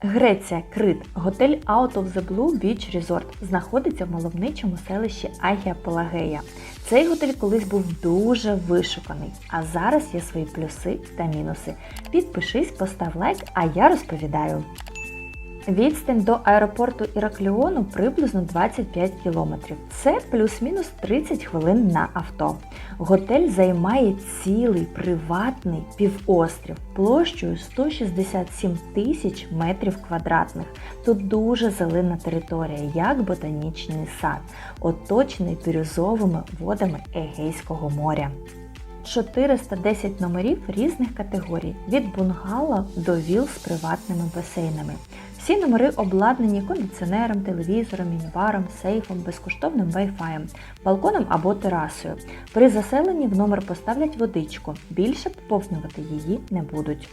Греція, Крит, готель Out of the Blue Beach Resort знаходиться в мальовничому селищі Агія Пелагея. Цей готель колись був дуже вишуканий, а зараз є свої плюси та мінуси. Підпишись, постав лайк, а я розповідаю. Відстань до аеропорту Іракліону приблизно 25 кілометрів. Це плюс-мінус 30 хвилин на авто. Готель займає цілий приватний півострів площею 167 тисяч метрів квадратних. Тут дуже зелена територія, як ботанічний сад, оточений бірюзовими водами Егейського моря. 410 номерів різних категорій від бунгало до віл з приватними басейнами. Всі номери обладнані кондиціонером, телевізором, мінібаром, сейфом, безкоштовним Wi-Fi, балконом або терасою. При заселенні в номер поставлять водичку, більше поповнювати її не будуть.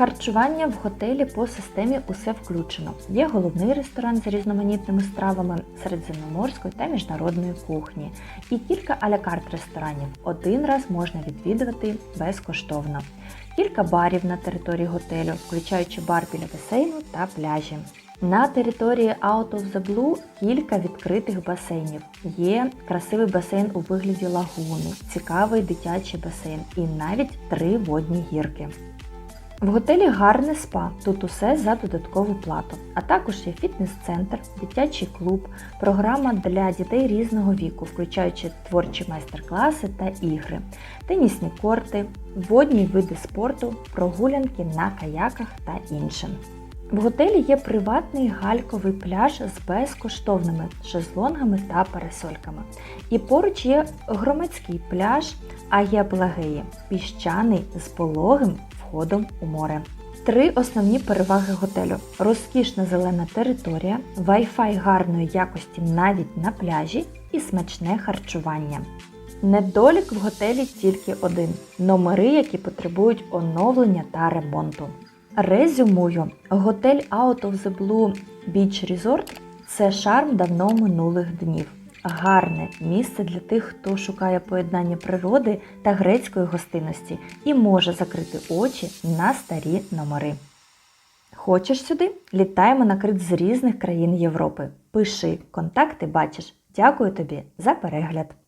Харчування в готелі по системі усе включено. Є головний ресторан з різноманітними стравами середземноморської та міжнародної кухні, і кілька аля-карт ресторанів. Один раз можна відвідувати безкоштовно. Кілька барів на території готелю, включаючи бар біля басейну та пляжі. На території Out of the Blue кілька відкритих басейнів. Є красивий басейн у вигляді лагуни, цікавий дитячий басейн і навіть три водні гірки. В готелі гарне спа, тут усе за додаткову плату, а також є фітнес-центр, дитячий клуб, програма для дітей різного віку, включаючи творчі майстер-класи та ігри, тенісні корти, водні види спорту, прогулянки на каяках та інше. В готелі є приватний гальковий пляж з безкоштовними шезлонгами та парасольками. І поруч є громадський пляж Агія Пелагеї, піщаний з пологим входом у море. Три основні переваги готелю: розкішна зелена територія, Wi-Fi гарної якості навіть на пляжі і смачне харчування. Недолік в готелі тільки один: номери, які потребують оновлення та ремонту. Резюмую, готель Out of the Blue Beach Resort – це шарм давно минулих днів. Гарне місце для тих, хто шукає поєднання природи та грецької гостинності і може закрити очі на старі номери. Хочеш сюди? Літаємо на крит з різних країн Європи. Пиши, контакти бачиш. Дякую тобі за перегляд!